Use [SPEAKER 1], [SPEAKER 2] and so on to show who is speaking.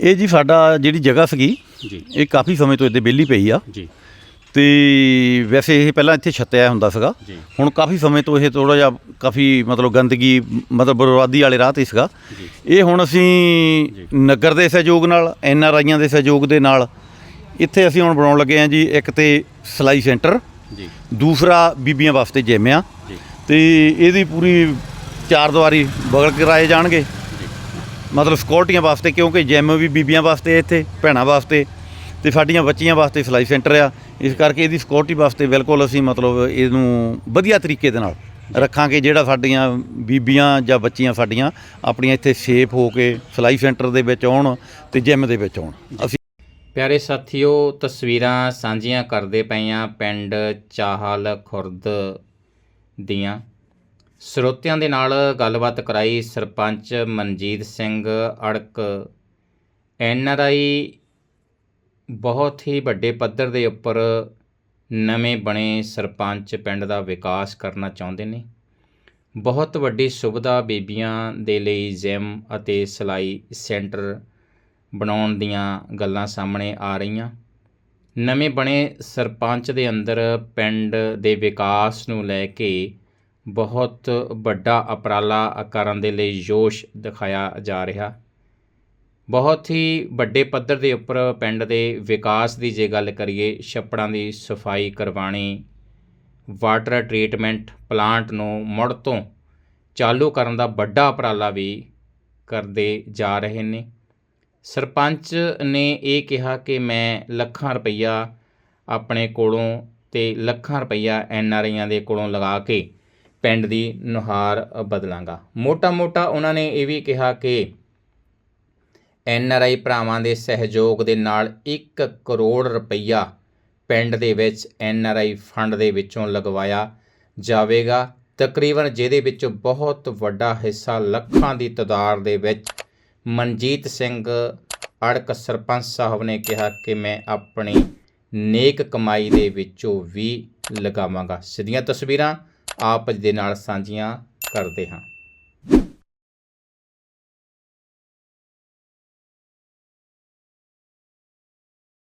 [SPEAKER 1] ਇਹ ਜੀ ਸਾਡਾ ਜਿਹੜੀ ਜਗ੍ਹਾ ਸੀਗੀ
[SPEAKER 2] ਜੀ।
[SPEAKER 1] ਇਹ ਕਾਫੀ ਸਮੇਂ ਤੋਂ ਇੱਥੇ ਵਿਹਲੀ ਪਈ ਆ।
[SPEAKER 2] ਜੀ।
[SPEAKER 1] ਤੇ ਵੈਸੇ ਇਹ ਪਹਿਲਾਂ ਇੱਥੇ ਛੱਤਿਆ ਹੁੰਦਾ ਸੀਗਾ। ਹੁਣ ਕਾਫੀ ਸਮੇਂ ਤੋਂ ਇਹ ਥੋੜਾ ਜਿਹਾ ਕਾਫੀ ਮਤਲਬ ਗੰਦਗੀ ਮਤਲਬ ਬਰਬਾਦੀ ਵਾਲੇ ਰਾਹ ਤੇ ਸੀਗਾ। ਇਹ ਹੁਣ ਅਸੀਂ ਨਗਰ ਦੇ ਸਹਿਯੋਗ ਨਾਲ ਐਨ ਆਰ ਆਈਆਂ ਦੇ ਸਹਿਯੋਗ ਦੇ ਨਾਲ ਇੱਥੇ ਅਸੀਂ ਹੁਣ ਬਣਾਉਣ ਲੱਗੇ ਹਾਂ ਜੀ ਇੱਕ ਤੇ ਸਿਲਾਈ ਸੈਂਟਰ
[SPEAKER 2] ਜੀ।
[SPEAKER 1] ਦੂਸਰਾ ਬੀਬੀਆਂ ਵਾਸਤੇ ਜਿਮ ਆ। ਤੇ ਇਹਦੀ ਪੂਰੀ ਚਾਰ ਦੀਵਾਰੀ ਬਗਲ ਕਰਾਏ ਜਾਣਗੇ। ਮਤਲਬ ਸਿਕਿਉਰਟੀਆਂ ਵਾਸਤੇ ਕਿਉਂਕਿ ਜਿਮ ਵੀ ਬੀਬੀਆਂ ਵਾਸਤੇ ਇੱਥੇ ਭੈਣਾਂ ਵਾਸਤੇ ਤੇ ਸਾਡੀਆਂ ਬੱਚੀਆਂ ਵਾਸਤੇ ਸਿਲਾਈ ਸੈਂਟਰ ਆ। ਇਸ ਕਰਕੇ ਇਹਦੀ ਸਿਕਿਉਰਟੀ ਵਾਸਤੇ ਬਿਲਕੁਲ ਅਸੀਂ ਮਤਲਬ ਇਹਨੂੰ ਵਧੀਆ ਤਰੀਕੇ ਦੇ ਨਾਲ ਰੱਖਾਂਗੇ ਜਿਹੜਾ ਸਾਡੀਆਂ ਬੀਬੀਆਂ ਜਾਂ ਬੱਚੀਆਂ ਸਾਡੀਆਂ ਆਪਣੀਆਂ ਇੱਥੇ ਸੇਫ ਹੋ ਕੇ ਸਿਲਾਈ ਸੈਂਟਰ ਦੇ ਵਿੱਚ ਆਉਣ ਤੇ ਜਿਮ ਦੇ ਵਿੱਚ ਆਉਣ। ਅਸੀਂ
[SPEAKER 2] ਪਿਆਰੇ ਸਾਥੀਓ ਤਸਵੀਰਾਂ ਸਾਂਝੀਆਂ ਕਰਦੇ ਪਈਆਂ ਪਿੰਡ ਚਾਹਲ ਖੁਰਦ ਦੀਆਂ। ਸਰੋਤਿਆਂ ਦੇ ਨਾਲ ਗੱਲਬਾਤ ਕਰਾਈ sarpanch Manjit Singh Arak. N R I ਬਹੁਤ ਹੀ ਵੱਡੇ ਪੱਧਰ ਦੇ ਉੱਪਰ ਨਵੇਂ ਬਣੇ ਸਰਪੰਚ ਪਿੰਡ ਦਾ ਵਿਕਾਸ ਕਰਨਾ ਚਾਹੁੰਦੇ ਨੇ। ਬਹੁਤ ਵੱਡੀ ਸੁਵਿਧਾ ਬੀਬੀਆਂ ਦੇ ਲਈ ਜਿਮ ਅਤੇ ਸਿਲਾਈ ਸੈਂਟਰ ਬਣਾਉਣ ਦੀਆਂ ਗੱਲਾਂ ਸਾਹਮਣੇ ਆ ਰਹੀਆਂ। ਨਵੇਂ ਬਣੇ ਸਰਪੰਚ ਦੇ ਅੰਦਰ ਪਿੰਡ ਦੇ ਵਿਕਾਸ ਨੂੰ ਲੈ ਕੇ ਬਹੁਤ ਵੱਡਾ ਉਪਰਾਲਾ ਕਰਨ ਦੇ ਲਈ ਜੋਸ਼ ਦਿਖਾਇਆ ਜਾ ਰਿਹਾ। ਬਹੁਤ ਹੀ ਵੱਡੇ ਪੱਧਰ ਦੇ ਉੱਪਰ ਪਿੰਡ ਦੇ ਵਿਕਾਸ ਦੀ ਜੇ ਗੱਲ ਕਰੀਏ, ਛੱਪੜਾਂ ਦੀ ਸਫ਼ਾਈ ਕਰਵਾਣੀ ਵਾਟਰ ਟ੍ਰੀਟਮੈਂਟ ਪਲਾਂਟ ਨੂੰ ਮੁੜ ਤੋਂ ਚਾਲੂ ਕਰਨ ਦਾ ਵੱਡਾ ਉਪਰਾਲਾ ਵੀ ਕਰਦੇ ਜਾ ਰਹੇ ਨੇ। ਸਰਪੰਚ ਨੇ ਇਹ ਕਿਹਾ ਕਿ ਮੈਂ ਲੱਖਾਂ ਰੁਪਈਆ ਆਪਣੇ ਕੋਲੋਂ ਤੇ ਲੱਖਾਂ ਰੁਪਈਆ ਐਨ ਆਰ ਆਈਆਂ ਦੇ ਕੋਲੋਂ ਲਗਾ ਕੇ ਪਿੰਡ ਦੀ ਨੁਹਾਰ ਬਦਲਾਂਗਾ। ਮੋਟਾ-ਮੋਟਾ ਉਹਨਾਂ ਨੇ ਇਹ ਵੀ ਕਿਹਾ ਕਿ ਐਨ ਆਰ ਆਈ ਭਰਾਵਾਂ ਦੇ ਸਹਿਯੋਗ ਦੇ ਨਾਲ 1 ਕਰੋੜ ਰੁਪਈਆ ਪਿੰਡ ਦੇ ਵਿੱਚ ਐਨ ਆਰ ਆਈ ਫੰਡ ਦੇ ਵਿੱਚੋਂ ਲਗਵਾਇਆ ਜਾਵੇਗਾ। ਤਕਰੀਬਨ ਜਿਹਦੇ ਵਿੱਚ ਬਹੁਤ ਵੱਡਾ ਹਿੱਸਾ ਲੱਖਾਂ ਦੀ ਤਾਦਾਦ ਦੇ ਵਿੱਚ ਮਨਜੀਤ ਸਿੰਘ ਅੜਕ ਸਰਪੰਚ ਸਾਹਿਬ ਨੇ ਕਿਹਾ ਕਿ ਮੈਂ ਆਪਣੀ ਨੇਕ ਕਮਾਈ ਦੇ ਵਿੱਚੋਂ ਵੀ ਲਗਾਵਾਂਗਾ। ਸਿੱਧੀਆਂ ਤਸਵੀਰਾਂ ਆਪ ਦੇ ਨਾਲ ਸਾਂਝੀਆਂ ਕਰਦੇ ਹਾਂ।